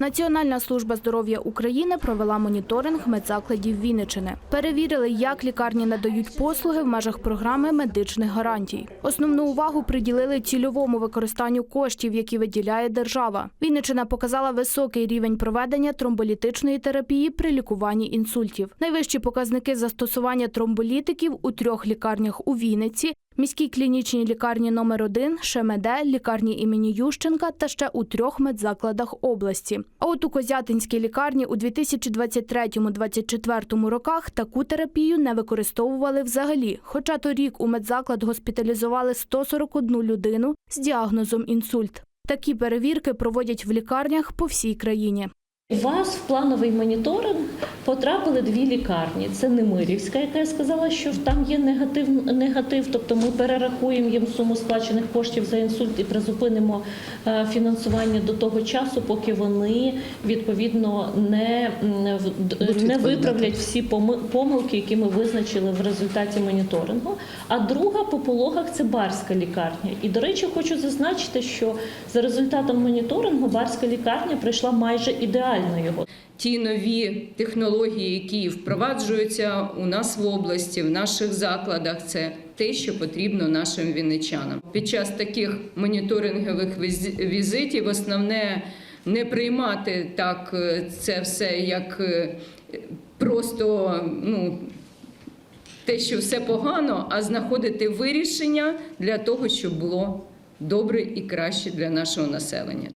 Національна служба здоров'я України провела моніторинг медзакладів Вінничини. Перевірили, як лікарні надають послуги в межах програми медичних гарантій. Основну увагу приділили цільовому використанню коштів, які виділяє держава. Вінничина показала високий рівень проведення тромболітичної терапії при лікуванні інсультів. Найвищі показники застосування тромболітиків у трьох лікарнях у Вінниці, міській клінічній лікарні номер 1 ШМД, лікарні імені Ющенка та ще у трьох медзакладах області. А от у Козятинській лікарні у 2023-2024 роках таку терапію не використовували взагалі. Хоча торік у медзаклад госпіталізували 141 людину з діагнозом інсульт. Такі перевірки проводять в лікарнях по всій країні. У вас в плановий моніторинг потрапили дві лікарні. Це Немирівська, яка я сказала, що там є негатив, негатив. Тобто ми перерахуємо їм суму сплачених коштів за інсульт і призупинимо е, фінансування до того часу, поки вони відповідно не, не виправлять всі поми- помилки, які ми визначили в результаті моніторингу. А друга по пологах це барська лікарня. І до речі, хочу зазначити, що за результатом моніторингу барська лікарня пройшла майже ідеально його. ті нові технології, які впроваджуються у нас в області, в наших закладах, це те, що потрібно нашим вінничанам. Під час таких моніторингових візитів основне не приймати так е, це все як е, просто ну. Те, що все погано, а знаходити вирішення для того, щоб було добре і краще для нашого населення.